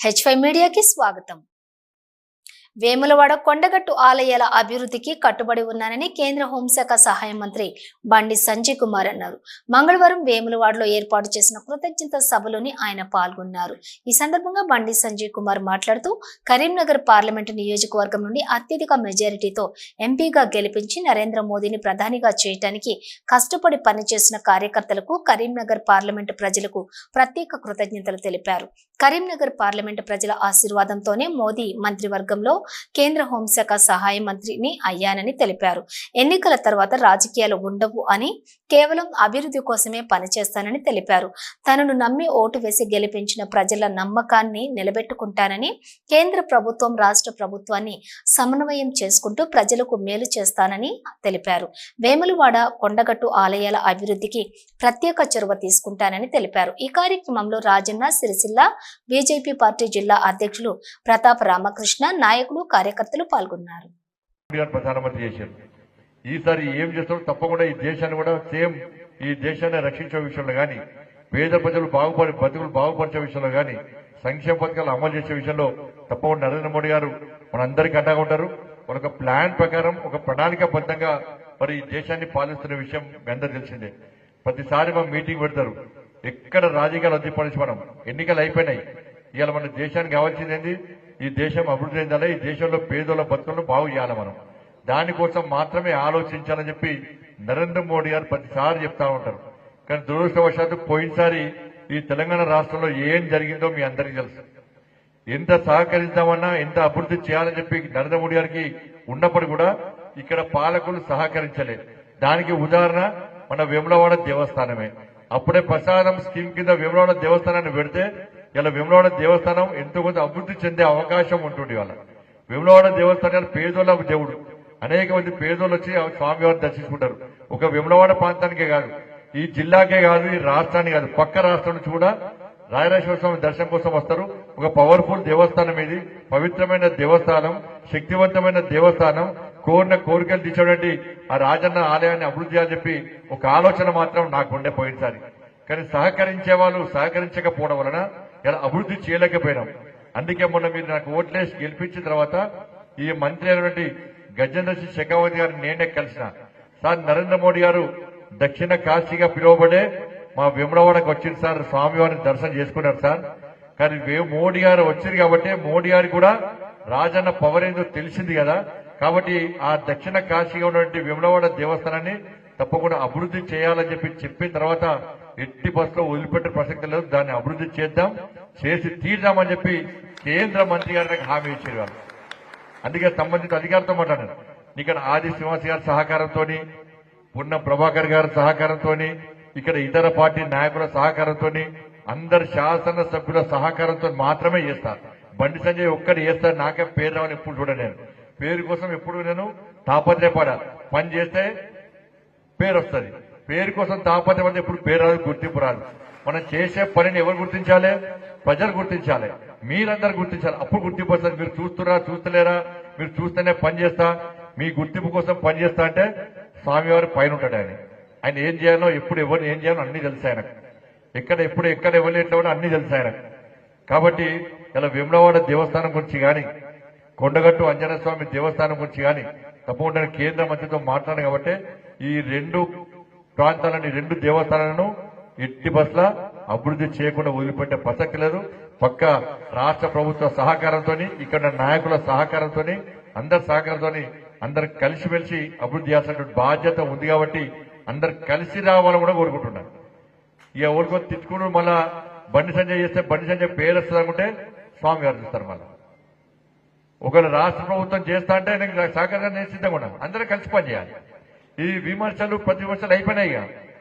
H మీడియాకి స్వాగతం. వేములవాడ కొండగట్టు ఆలయాల అభివృద్ధికి కట్టుబడి ఉన్నానని కేంద్ర హోంశాఖ సహాయ మంత్రి బండి సంజయ్ కుమార్ అన్నారు. మంగళవారం వేములవాడలో ఏర్పాటు చేసిన కృతజ్ఞత సభలోని ఆయన పాల్గొన్నారు. ఈ సందర్భంగా బండి సంజయ్ కుమార్ మాట్లాడుతూ కరీంనగర్ పార్లమెంటు నియోజకవర్గం నుండి అత్యధిక మెజారిటీతో ఎంపీగా గెలిపించి నరేంద్ర మోదీని ప్రధానిగా చేయటానికి కష్టపడి పనిచేసిన కార్యకర్తలకు కరీంనగర్ పార్లమెంటు ప్రజలకు ప్రత్యేక కృతజ్ఞతలు తెలిపారు. కరీంనగర్ పార్లమెంటు ప్రజల ఆశీర్వాదంతోనే మోదీ మంత్రివర్గంలో కేంద్ర హోంశాఖ సహాయ మంత్రిని అయ్యానని తెలిపారు. ఎన్నికల తర్వాత రాజకీయాలు ఉండవు అని కేవలం అభివృద్ధి కోసమే పనిచేస్తానని తెలిపారు. తనను నమ్మి ఓటు వేసి గెలిపించిన ప్రజల నమ్మకాన్ని నిలబెట్టుకుంటానని కేంద్ర ప్రభుత్వం రాష్ట్ర ప్రభుత్వాన్ని సమన్వయం చేసుకుంటూ ప్రజలకు మేలు చేస్తానని తెలిపారు. వేములవాడ కొండగట్టు ఆలయాల అభివృద్ధికి ప్రత్యేక చొరవ తీసుకుంటానని తెలిపారు. ఈ కార్యక్రమంలో రాజన్న సిరిసిల్ల బీజేపీ పార్టీ జిల్లా అధ్యక్షులు ప్రతాప్ రామకృష్ణ నాయకులు కార్యకర్తలు పాల్గొన్నారు. ఈసారి ఏం చేస్తారో తప్పకుండా ఈ దేశాన్ని కూడా సేమ్ ఈ దేశాన్ని రక్షించే విషయంలో కానీ పేద ప్రజలు బాగుపడి బతుకులు బాగుపరిచే విషయంలో కానీ సంక్షేమ పథకాలు అమలు చేసే విషయంలో తప్పకుండా నరేంద్ర మోడీ గారు మనందరికీ అండగా ఉంటారు. మన ఒక ప్లాన్ ప్రకారం ఒక ప్రణాళికాబద్ధంగా మరి ఈ దేశాన్ని పాలిస్తున్న విషయం మీ అందరూ తెలిసిందే. ప్రతిసారి మా మీటింగ్ పెడతారు. ఎక్కడ రాజకీయాలు వద్దిపడిచి మనం? ఎన్నికలు అయిపోయినాయి. ఇవాళ మన దేశానికి కావాల్సింది ఏంది? ఈ దేశం అభివృద్ధి చెందాలి ఈ దేశంలో పేదోళ్ళ బతుకులను బాగు చేయాలి మనం. దానికోసం మాత్రమే ఆలోచించాలని చెప్పి నరేంద్ర మోడీ గారు ప్రతిసారి చెప్తా ఉంటారు. కానీ దురదృష్టవశాత్తు పోయినసారి ఈ తెలంగాణ రాష్ట్రంలో ఏం జరిగిందో మీ అందరికీ తెలుసు. ఎంత సహకరిద్దామన్నా ఎంత అభివృద్ధి చేయాలని చెప్పి నరేంద్ర మోడీ గారికి ఉన్నప్పుడు కూడా ఇక్కడ పాలకులు సహకరించలేదు. దానికి ఉదాహరణ మన వేములవాడ దేవస్థానమే. అప్పుడే ప్రసాదం స్కీమ్ కింద వేములవాడ దేవస్థానాన్ని పెడితే ఇలా వేములవాడ దేవస్థానం ఎంతో కొంత అభివృద్ధి చెందే అవకాశం ఉంటుంది వాళ్ళ వేములవాడ దేవస్థానం పేదోళ్ళ దేవుడు. అనేక మంది పేదోళ్ళు వచ్చి స్వామివారిని దర్శించుకుంటారు. ఒక వేములవాడ ప్రాంతానికే కాదు ఈ జిల్లాకే కాదు ఈ రాష్ట్రానికి కాదు. పక్క రాష్ట్రం నుంచి కూడా రాయరాజేశ్వర స్వామి దర్శనం కోసం వస్తారు. ఒక పవర్ఫుల్ దేవస్థానం ఇది. పవిత్రమైన దేవస్థానం శక్తివంతమైన దేవస్థానం కోరిన కోరికలు తీసేటువంటి ఆ రాజన్న ఆలయాన్ని అభివృద్ధి చేయాలని చెప్పి ఒక ఆలోచన మాత్రం నాకు ఉండే పోయినసారి కానీ సహకరించే వాళ్ళు సహకరించకపోవడం వలన ఇలా అభివృద్ధి చేయలేకపోయినాం. అందుకే మొన్న మీరు నాకు ఓట్లేసి గెలిపించిన తర్వాత ఈ మంత్రి అయినటువంటి గజేంద్ర సింగ్ షెకావతి గారిని నేనే కలిసిన. సార్ నరేంద్ర మోడీ గారు దక్షిణ కాశీగా పిలువబడే మా విమలవాడకు వచ్చింది సార్. స్వామివారిని దర్శనం చేసుకున్నారు సార్. కానీ మోడీ గారు వచ్చింది కాబట్టి మోడీ గారు కూడా రాజన్న పవర్ ఏందో తెలిసింది కదా. కాబట్టి ఆ దక్షిణ కాశీగా ఉన్నటువంటి విమలవాడ దేవస్థానాన్ని తప్పకుండా అభివృద్ధి చేయాలని చెప్పి చెప్పిన తర్వాత ఎట్టి బస్సులో వదిలిపెట్టే ప్రసక్తి లేదు. దాన్ని అభివృద్ధి చేద్దాం చేసి తీర్దామని చెప్పి కేంద్ర మంత్రి గారు నాకు హామీ ఇచ్చారు వాళ్ళు అందుకే సంబంధిత అధికారులతో మాట్లాడారు ఇక్కడ ఆది శ్రీనివాస్ గారి సహకారంతో పున్న ప్రభాకర్ గారి సహకారంతో ఇక్కడ ఇతర పార్టీ నాయకుల సహకారంతో అందరు శాసన సభ్యుల సహకారంతో మాత్రమే చేస్తారు బండి సంజయ్ ఒక్కటి చేస్తారు నాకే పేరు రావని ఎప్పుడు చూడలేదు పేరు కోసం ఎప్పుడు నేను తాపత్రయపడా. పని చేస్తే పేరు వస్తుంది. పేరు కోసం తాపత్రయపడితే ఎప్పుడు పేరు రాదు గుర్తింపు రాదు. మనం చేసే పనిని ఎవరు గుర్తించాలి? ప్రజలు గుర్తించాలి. మీరందరూ గుర్తించాలి. అప్పుడు గుర్తింపు వస్తుంది. మీరు చూస్తురా చూస్తలేరా? మీరు చూస్తేనే పని చేస్తా. మీ గుర్తింపు కోసం పని చేస్తా అంటే స్వామివారి పైన ఉంటాడు ఆయన. ఆయన ఏం చేయాలో ఎప్పుడు ఎవరు ఏం చేయాలో అన్ని తెలుసు ఆయన ఎక్కడ ఎప్పుడు ఎక్కడ ఎవరు ఎట్లా కూడా అన్ని తెలుసు ఆయన కాబట్టి ఇలా విమలవాడ దేవస్థానం గురించి కానీ కొండగట్టు అంజనేయ స్వామి దేవస్థానం గురించి కానీ తప్పకుండా కేంద్ర మంత్రితో మాట్లాడాను కాబట్టి ఈ రెండు ప్రాంతాలని రెండు దేవస్థానాలను ఎట్టి బస్ల అభివృద్ధి చేయకుండా వదిలిపెట్టే ప్రసక్తి లేదు. పక్క రాష్ట్ర ప్రభుత్వ సహకారంతో ఇక్కడ నాయకుల సహకారంతో అందరి సహకారంతో అందరు కలిసిమెలిసి అభివృద్ధి చేయాల్సినటువంటి బాధ్యత ఉంది కాబట్టి అందరు కలిసి రావాలని కూడా కోరుకుంటున్నారు ఇక ఓడుకొని తిట్టుకుని మళ్ళా బండి సంజయ్ చేస్తే బండి సంజయ్ పేరు వస్తుంది అనుకుంటే స్వామి గారు చూస్తారు ఒకవేళ రాష్ట్ర ప్రభుత్వం చేస్తా అంటే నేను సహకారంగా నేను సిద్ధంగా ఉన్నాను. అందరూ కలిసి పనిచేయాలి. ఈ విమర్శలు ప్రతి విమర్శలు అయిపోయినాయి